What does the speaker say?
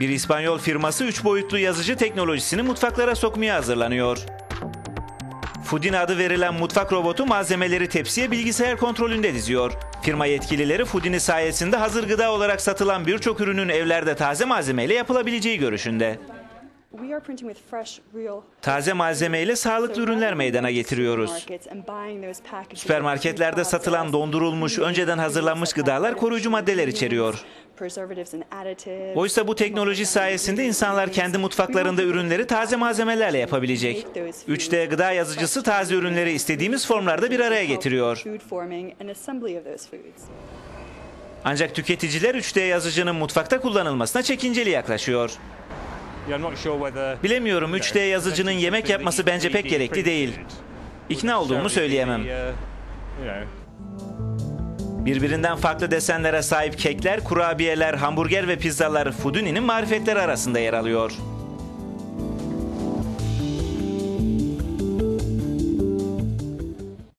Bir İspanyol firması 3 boyutlu yazıcı teknolojisini mutfaklara sokmaya hazırlanıyor. Foodin adı verilen mutfak robotu malzemeleri tepsiye bilgisayar kontrolünde diziyor. Firma yetkilileri Foodin'i sayesinde hazır gıda olarak satılan birçok ürünün evlerde taze malzemeyle yapılabileceği görüşünde. Taze malzemeyle sağlıklı ürünler meydana getiriyoruz. Süpermarketlerde satılan dondurulmuş, önceden hazırlanmış gıdalar koruyucu maddeler içeriyor. Oysa bu teknoloji sayesinde insanlar kendi mutfaklarında ürünleri taze malzemelerle yapabilecek. 3D gıda yazıcısı taze ürünleri istediğimiz formlarda bir araya getiriyor. Ancak tüketiciler 3D yazıcının mutfakta kullanılmasına çekinceli yaklaşıyor. Bilemiyorum 3D yazıcının yemek yapması bence pek gerekli değil. İkna olduğumu söyleyemem. Birbirinden farklı desenlere sahip kekler, kurabiyeler, hamburger ve pizzalar Fuduni'nin marifetleri arasında yer alıyor.